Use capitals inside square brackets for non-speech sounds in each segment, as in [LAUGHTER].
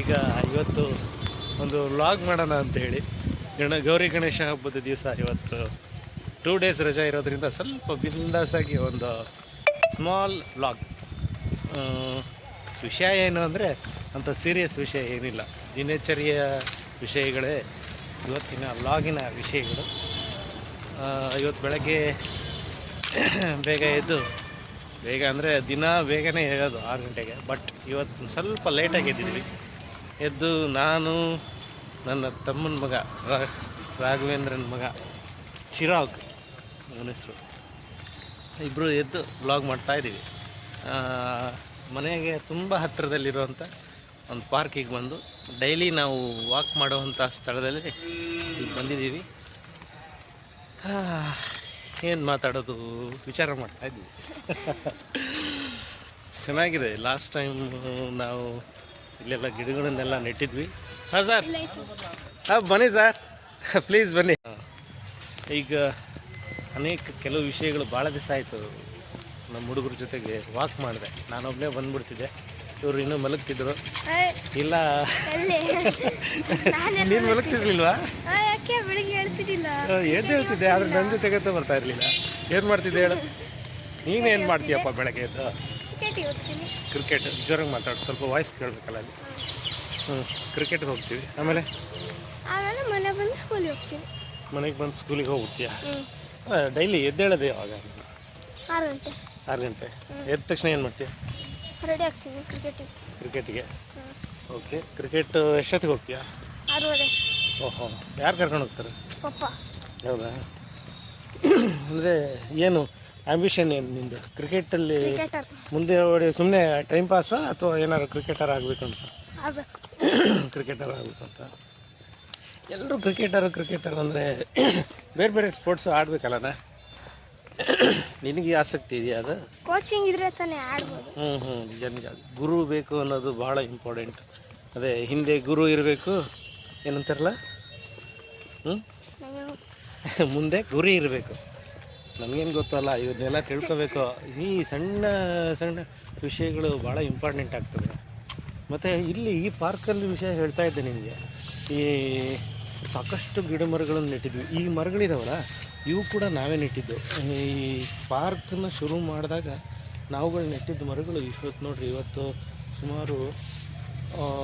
ಈಗ ಇವತ್ತು ಒಂದು ವ್ಲಾಗ್ ಮಾಡೋಣ ಅಂತ ಹೇಳಿ ಗಣ ಗೌರಿ ಗಣೇಶ ಹಬ್ಬದ ದಿವಸ ಇವತ್ತು ಟೂ ಡೇಸ್ ರಜಾ ಇರೋದ್ರಿಂದ ಸ್ವಲ್ಪ ಬಿಂದಾಸಾಗಿ ಒಂದು ಸ್ಮಾಲ್ ವ್ಲಾಗ್ ವಿಷಯ ಏನು ಅಂದರೆ ಅಂಥ ಸೀರಿಯಸ್ ವಿಷಯ ಏನಿಲ್ಲ. ದಿನಚರಿಯ ವಿಷಯಗಳೇ ಇವತ್ತಿನ ವ್ಲಾಗಿನ ವಿಷಯಗಳು. ಇವತ್ತು ಬೆಳಗ್ಗೆ ಬೇಗ ಎದ್ದು, ಬೇಗ ಅಂದರೆ ದಿನ ಬೇಗನೆ ಹೇಳೋದು ಆರು ಗಂಟೆಗೆ ಬಟ್ ಇವತ್ತು ಸ್ವಲ್ಪ ಲೇಟಾಗಿ ಎದ್ದಿದ್ವಿ. ಎದ್ದು ನಾನು ನನ್ನ ತಮ್ಮನ ಮಗ ರಾಘವೇಂದ್ರನ ಮಗ, ಚಿರಾಗ್ ಅವನ ಹೆಸರು. ಇಬ್ಬರು ಎದ್ದು ಬ್ಲಾಗ್ ಮಾಡ್ತಾಯಿದ್ದೀವಿ ಮನೆಗೆ ತುಂಬ ಹತ್ತಿರದಲ್ಲಿರುವಂಥ ಒಂದು ಪಾರ್ಕಿಗೆ ಬಂದು ಡೈಲಿ ನಾವು ವಾಕ್ ಮಾಡುವಂಥ ಸ್ಥಳದಲ್ಲಿ ಬಂದಿದ್ದೀವಿ. ಏನು ಮಾತಾಡೋದು? ವಿಚಾರ ಮಾಡ್ತಾಯಿದ್ದೀವಿ [LAUGHS] ಚೆನ್ನಾಗಿದೆ. ಲಾಸ್ಟ್ ಟೈಮ್ ನಾವು ಇಲ್ಲೆಲ್ಲ ಗಿಡಗಳನ್ನೆಲ್ಲ ನೆಟ್ಟಿದ್ವಿ. ಹಾಂ ಸರ್. ಹಾಂ ಬನ್ನಿ ಸರ್. [LAUGHS] ಪ್ಲೀಸ್ ಬನ್ನಿ. ಈಗ ಅನೇಕ ಕೆಲವು ವಿಷಯಗಳು ಭಾಳ ದಿವಸ ಆಯಿತು ನಮ್ಮ ಹುಡುಗರ ಜೊತೆಗೆ ವಾಕ್ ಮಾಡಿದೆ. ನಾನೊಬ್ಬನೇ ಬಂದ್ಬಿಡ್ತಿದ್ದೆ. ಇವರು ಇನ್ನೂ ಮಲಗ್ತಿದ್ರು. ಇಲ್ಲ. [LAUGHS] ನೀನು ಮಲಗ್ತಿರ್ಲಿಲ್ವಾ? ಎದ್ದು ಹೇಳ್ತಿದ್ದೆ ಆದರೆ ನನ್ನ ಜೊತೆಗಂತ ಬರ್ತಾ ಇರಲಿಲ್ಲ. ಏನು ಮಾಡ್ತಿದ್ದೆ ಹೇಳು? ನೀನು ಏನು ಮಾಡ್ತೀಯಪ್ಪ ಬೆಳಗ್ಗೆ ಎದ್ದು? ಕ್ರಿಕೆಟ್ ಜೋರಾಗಿ ಮಾತಾಡೋದು ಸ್ವಲ್ಪ ವಾಯ್ಸ್ ಕೇಳಬೇಕಲ್ಲ ಅಲ್ಲಿ. ಹ್ಞೂ ಕ್ರಿಕೆಟ್ಗೆ ಹೋಗ್ತೀವಿ. ಆಮೇಲೆ? ಆಮೇಲೆ ಮನೆ ಬಂದು ಸ್ಕೂಲಿಗೆ ಹೋಗ್ತೀವಿ ಮನೆಗೆ ಬಂದು ಸ್ಕೂಲಿಗೆ ಹೋಗ್ತೀಯಾ? ಡೈಲಿ ಎದ್ದೇಳೋದು ಯಾವಾಗ? ಆರು ಗಂಟೆ. ಆರು ಗಂಟೆ. ಎದ್ದ ತಕ್ಷಣ ಏನು ಮಾಡ್ತೀಯ? ರೆಡಿ ಆಗ್ತೀನಿ ಕ್ರಿಕೆಟಿಗೆ ಕ್ರಿಕೆಟಿಗೆ ಓಕೆ ಕ್ರಿಕೆಟ್ ಎಷ್ಟೊತ್ತಿಗೆ ಹೋಗ್ತೀಯಾ? ಆರೂವರೆ. ಓಹೋ ಯಾರು ಕರ್ಕೊಂಡು ಹೋಗ್ತಾರೆ? ಪಪ್ಪ. ಹೌದಾ? [COUGHS] ಅಂದರೆ ಏನು ಆಂಬಿಷನ್ ಏನು ನಿಂದು? ಕ್ರಿಕೆಟಲ್ಲಿ ಕ್ರಿಕೆಟರ್ ಮುಂದೆ ಓಡಿ ಸುಮ್ಮನೆ ಟೈಮ್ ಪಾಸ ಅಥವಾ ಏನಾದ್ರು ಕ್ರಿಕೆಟರ್ ಆಗಬೇಕು ಅಂತ ಆಗ್ಬೇಕು. ಕ್ರಿಕೆಟರ್ ಆಗಬೇಕು ಅಂತ ಎಲ್ಲರೂ ಕ್ರಿಕೆಟರು ಕ್ರಿಕೆಟರ್ ಅಂದರೆ ಬೇರೆ ಬೇರೆ ಸ್ಪೋರ್ಟ್ಸು ಆಡಬೇಕಲ್ಲಣ್ಣ? [COUGHS] ನಿನಗೆ ಆಸಕ್ತಿ ಇದೆಯಾ ಅದು? ಕೋಚಿಂಗ್ ಇದ್ರೆ ತಾನೇ ಆಡ್ಬೋದು. ಹ್ಞೂ ಹ್ಞೂ ನಿಜ ನಿಜ. ಗುರು ಬೇಕು ಅನ್ನೋದು ಭಾಳ ಇಂಪಾರ್ಟೆಂಟ್ ಅದೇ ಹಿಂದೆ ಗುರು ಇರಬೇಕು. ಏನಂತಾರಲ್ಲ? ಹ್ಞೂ [LAUGHS] ಮುಂದೆ ಗುರಿ ಇರಬೇಕು. ನಮಗೇನು ಗೊತ್ತಲ್ಲ ಇವನ್ನೆಲ್ಲ ತಿಳ್ಕೊಬೇಕು. ಈ ಸಣ್ಣ ಸಣ್ಣ ವಿಷಯಗಳು ಭಾಳ ಇಂಪಾರ್ಟೆಂಟ್ ಆಗ್ತದೆ ಮತ್ತು ಇಲ್ಲಿ ಈ ಪಾರ್ಕಲ್ಲಿ ವಿಷಯ ಹೇಳ್ತಾ ಇದ್ದೆ ನಿಮಗೆ. ಈ ಸಾಕಷ್ಟು ಗಿಡ ಮರಗಳನ್ನು ನೆಟ್ಟಿದ್ವಿ. ಈ ಮರಗಳಿದಾವಲ್ಲ ಇವು ಕೂಡ ನಾವೇ ನೆಟ್ಟಿದ್ದು. ಈ ಪಾರ್ಕನ್ನ ಶುರು ಮಾಡಿದಾಗ ನಾವುಗಳು ನೆಟ್ಟಿದ್ದ ಮರಗಳು ಇವತ್ತು ನೋಡ್ರಿ ಇವತ್ತು ಸುಮಾರು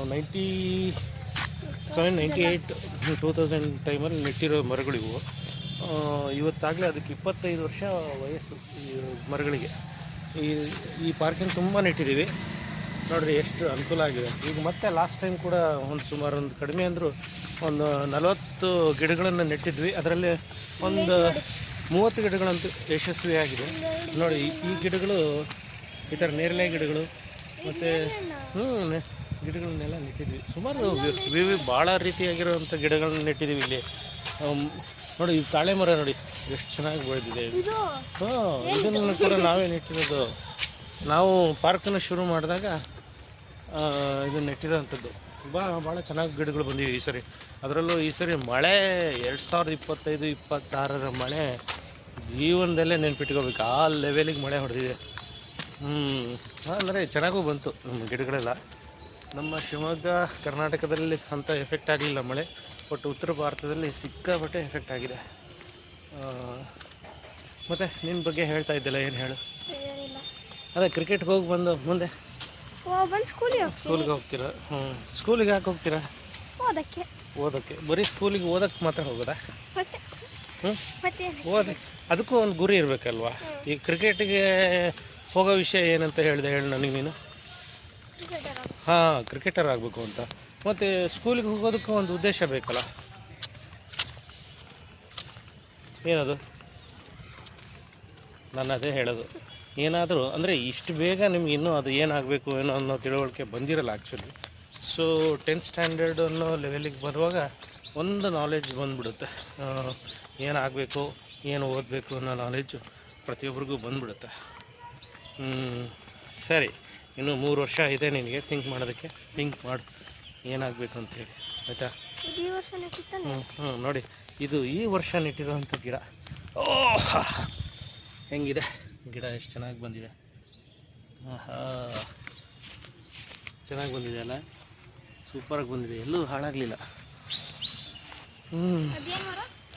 ninety seven ninety eight two thousand ಟೈಮಲ್ಲಿ ನೆಟ್ಟಿರೋ ಮರಗಳು ಇವು ಆ, ಇವತ್ತಾಗಲೇ ಅದಕ್ಕೆ ಇಪ್ಪತ್ತೈದು ವರ್ಷ ವಯಸ್ಸು ಈ ಮರಗಳಿಗೆ. ಈ ಈ ಪಾರ್ಕಿಂಗ್ ತುಂಬ ನೆಟ್ಟಿದ್ದೀವಿ. ನೋಡಿರಿ ಎಷ್ಟು ಅನುಕೂಲ ಆಗಿದೆ. ಈಗ ಮತ್ತೆ ಲಾಸ್ಟ್ ಟೈಮ್ ಕೂಡ ಒಂದು ಸುಮಾರು ಒಂದು ಕಡಿಮೆ ಅಂದರೂ ಒಂದು ನಲವತ್ತು ಗಿಡಗಳನ್ನು ನೆಟ್ಟಿದ್ವಿ. ಅದರಲ್ಲಿ ಒಂದು ಮೂವತ್ತು ಗಿಡಗಳಂತೂ ಯಶಸ್ವಿಯಾಗಿದೆ ನೋಡಿ ಈ- ಗಿಡಗಳು ಈ ಥರ ನೇರಳೆ ಗಿಡಗಳು ಮತ್ತು ಹ್ಞೂ ಗಿಡಗಳನ್ನೆಲ್ಲ ನೆಟ್ಟಿದ್ವಿ. ಸುಮಾರು ವಿವಿ ಭಾಳ ರೀತಿಯಾಗಿರುವಂಥ ಗಿಡಗಳನ್ನ ನೆಟ್ಟಿದ್ದೀವಿ ಇಲ್ಲಿ. ನೋಡಿ ಇದು ತಾಳೆ ಮರ ನೋಡಿ ಎಷ್ಟು ಚೆನ್ನಾಗಿ ಬೆಳೆದಿದೆ. ಇದು ಹಾಂ ಇದನ್ನು ಕೂಡ ನಾವೇ ನೆಟ್ಟಿರೋದು. ನಾವು ಪಾರ್ಕನ್ನು ಶುರು ಮಾಡಿದಾಗ ಇದನ್ನು ನೆಟ್ಟಿರೋಂಥದ್ದು. ಭಾಳ ಭಾಳ ಚೆನ್ನಾಗಿ ಗಿಡಗಳು ಬಂದಿವೆ ಈ ಸರಿ. ಅದರಲ್ಲೂ ಈ ಸರಿ ಮಳೆ ಎರಡು ಸಾವಿರದ ಇಪ್ಪತ್ತೈದು ಇಪ್ಪತ್ತಾರರ ಮಳೆ ಜೀವನದಲ್ಲೇ ನೆನ್ಪಿಟ್ಕೋಬೇಕು. ಆ ಲೆವೆಲಿಗೆ ಮಳೆ ಹೊಡೆದಿದೆ. ಹ್ಞೂ ಅಂದರೆ ಚೆನ್ನಾಗೂ ಬಂತು ನಮ್ಮ ಗಿಡಗಳೆಲ್ಲ. ನಮ್ಮ ಶಿವಮೊಗ್ಗ ಕರ್ನಾಟಕದಲ್ಲಿ ಅಂಥ ಎಫೆಕ್ಟ್ ಆಗಲಿಲ್ಲ ಮಳೆ. ಬಟ್ ಉತ್ತರ ಭಾರತದಲ್ಲಿ ಸಿಕ್ಕಾಪಟ್ಟೆ ಎಫೆಕ್ಟ್ ಆಗಿದೆ. ಮತ್ತು ನಿನ್ನ ಬಗ್ಗೆ ಹೇಳ್ತಾ ಇದ್ದಿಲ್ಲ ಏನು ಹೇಳು? ಅದೇ ಕ್ರಿಕೆಟ್ಗೆ ಹೋಗಿ ಬಂದು ಮುಂದೆ. ಸ್ಕೂಲಿಗೆ ಹೋಗ್ತೀರಾ? ಹ್ಞೂ ಸ್ಕೂಲಿಗೆ ಯಾಕೆ ಹೋಗ್ತೀರಾ? ಓದಕ್ಕೆ. ಓದೋಕ್ಕೆ. ಬರೀ ಸ್ಕೂಲಿಗೆ ಓದಕ್ಕೆ ಮಾತ್ರ ಹೋಗೋದಾ? ಹ್ಞೂ ಓದಕ್ಕೆ ಅದಕ್ಕೂ ಒಂದು ಗುರಿ ಇರಬೇಕಲ್ವಾ? ಈ ಕ್ರಿಕೆಟ್ಗೆ ಹೋಗೋ ವಿಷಯ ಏನಂತ ಹೇಳಿದೆ ಹೇಳು ನನಗೆ ನೀನು. ಹಾಂ ಕ್ರಿಕೆಟರ್ ಆಗಬೇಕು ಅಂತ. ಮತ್ತು ಸ್ಕೂಲಿಗೆ ಹೋಗೋದಕ್ಕೆ ಒಂದು ಉದ್ದೇಶ ಬೇಕಲ್ಲ? ಏನದು? ನಾನು ಅದೇ ಹೇಳೋದು. ಏನಾದರೂ, ಅಂದರೆ ಇಷ್ಟು ಬೇಗ ನಿಮ್ಗೆ ಇನ್ನೂ ಅದು ಏನಾಗಬೇಕು ಏನೋ ಅನ್ನೋ ತಿಳುವಳಿಕೆ ಬಂದಿರಲ್ಲ ಆ್ಯಕ್ಚುಲಿ ಸೊ ಟೆಂತ್ ಸ್ಟ್ಯಾಂಡರ್ಡ್ ಅನ್ನೋ ಲೆವೆಲಿಗೆ ಬರುವಾಗ ಒಂದು ನಾಲೆಜ್ ಬಂದ್ಬಿಡುತ್ತೆ. ಏನಾಗಬೇಕು, ಏನು ಓದಬೇಕು ಅನ್ನೋ ನಾಲೆಜು ಪ್ರತಿಯೊಬ್ಬರಿಗೂ ಬಂದ್ಬಿಡುತ್ತೆ. ಸರಿ. ಇನ್ನು ಮೂರು ವರ್ಷ ಇದೆ ನಿನಗೆ ಥಿಂಕ್ ಮಾಡೋದಕ್ಕೆ. ಥಿಂಕ್ ಮಾಡು ಏನಾಗಬೇಕು ಅಂತೇಳಿ ಆಯಿತಾ? ಹ್ಞೂ ಹ್ಞೂ ನೋಡಿ ಇದು ಈ ವರ್ಷ ನೆಟ್ಟಿರೋವಂಥ ಗಿಡ. ಓ ಹೆಂಗಿದೆ? ಗಿಡ ಎಷ್ಟು ಚೆನ್ನಾಗಿ ಬಂದಿದೆ. ಆಹಾ ಚೆನ್ನಾಗಿ ಬಂದಿದೆ ಅಲ್ಲ? ಸೂಪರಾಗಿ ಬಂದಿದೆ ಎಲ್ಲೂ ಹಾಳಾಗಲಿಲ್ಲ. ಹ್ಞೂ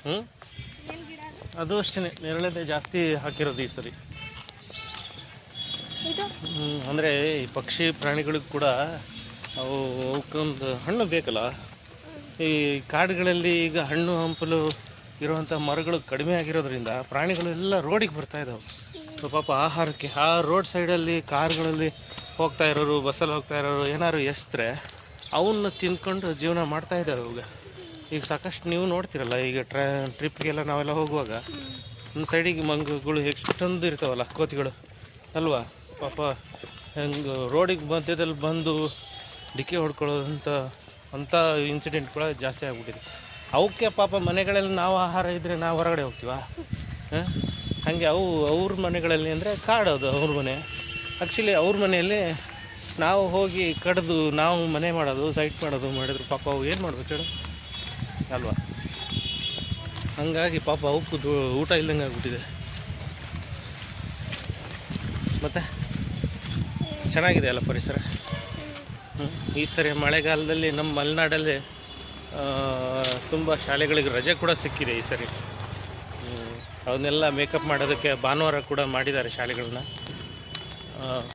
ಹ್ಞೂ? ಅದು? ಅಷ್ಟೇ ನೇರಳೆದೆ ಜಾಸ್ತಿ ಹಾಕಿರೋದು ಈ ಸರಿ. ಇದು? ಅಂದರೆ ಈ ಪಕ್ಷಿ ಪ್ರಾಣಿಗಳಿಗೂ ಕೂಡ ಅವು ಅವಕ್ಕೊಂದು ಹಣ್ಣು ಬೇಕಲ್ಲ? ಈ ಕಾಡುಗಳಲ್ಲಿ ಈಗ ಹಣ್ಣು ಹಂಪಲು ಇರುವಂಥ ಮರಗಳು ಕಡಿಮೆ ಆಗಿರೋದ್ರಿಂದ ಪ್ರಾಣಿಗಳೆಲ್ಲ ರೋಡಿಗೆ ಬರ್ತಾ ಇದ್ದಾವೆ ಸೊ ಪಾಪ ಆಹಾರಕ್ಕೆ ಆ ರೋಡ್ ಸೈಡಲ್ಲಿ ಕಾರ್ಗಳಲ್ಲಿ ಹೋಗ್ತಾ ಇರೋರು ಬಸ್ಸಲ್ಲಿ ಹೋಗ್ತಾ ಇರೋರು ಏನಾದ್ರು ಎಸ್ತ್ರೆ ಅವನ್ನ ತಿನ್ಕೊಂಡು ಜೀವನ ಮಾಡ್ತಾ ಇದ್ದಾವೆ ಅವಾಗ ಈಗ ಸಾಕಷ್ಟು ನೀವು ನೋಡ್ತಿರಲ್ಲ ಈಗ ಟ್ರಾ ಟ್ರಿಪ್ಗೆಲ್ಲ ನಾವೆಲ್ಲ ಹೋಗುವಾಗ. ಒಂದು ಸೈಡಿಗೆ ಮಂಗಗಳು ಎಷ್ಟೊಂದು ಇರ್ತಾವಲ್ಲ ಕೋತಿಗಳು ಅಲ್ವಾ? ಪಾಪ, ಹೆಂಗೆ ರೋಡಿಗೆ ಮಧ್ಯದಲ್ಲಿ ಬಂದು ಡಿಕ್ಕಿ ಹೊಡ್ಕೊಳ್ಳೋದಂಥ ಅಂಥ ಇನ್ಸಿಡೆಂಟ್ಗಳು ಜಾಸ್ತಿ ಆಗಿಬಿಟ್ಟಿದೆ. ಅವಕ್ಕೆ ಪಾಪ ಮನೆಗಳಲ್ಲಿ ನಾವು ಆಹಾರ ಇದ್ದರೆ ನಾವು ಹೊರಗಡೆ ಹೋಗ್ತೀವ? ಹಾಗೆ ಅವು, ಅವ್ರ ಮನೆಗಳಲ್ಲಿ ಅಂದರೆ ಕಾಡೋದು ಅವ್ರ ಮನೆ. ಆ್ಯಕ್ಚುಲಿ ಅವ್ರ ಮನೆಯಲ್ಲಿ ನಾವು ಹೋಗಿ ಕಡ್ದು ನಾವು ಮನೆ ಮಾಡೋದು ಸೈಟ್ ಮಾಡೋದು ಮಾಡಿದ್ರು. ಪಾಪ ಅವು ಏನು ಮಾಡ್ಬೇಕು ಹೇಳು? ಅಲ್ವಾ? ಹಂಗಾಗಿ ಪಾಪ ಅವಕ್ಕೂ ಊಟ ಇಲ್ದಂಗೆ ಆಗ್ಬಿಟ್ಟಿದೆ. ಮತ್ತು? ಚೆನ್ನಾಗಿದೆ ಅಲ್ಲ ಪರಿಸರ ಈ ಸರಿ ಮಳೆಗಾಲದಲ್ಲಿ ನಮ್ಮ ಮಲೆನಾಡಲ್ಲಿ ತುಂಬ ಶಾಲೆಗಳಿಗೆ ರಜೆ ಕೂಡ ಸಿಕ್ಕಿದೆ ಈ ಸರಿ. ಅವನ್ನೆಲ್ಲ ಮೇಕಪ್ ಮಾಡೋದಕ್ಕೆ ಭಾನುವಾರ ಕೂಡ ಮಾಡಿದ್ದಾರೆ ಶಾಲೆಗಳನ್ನ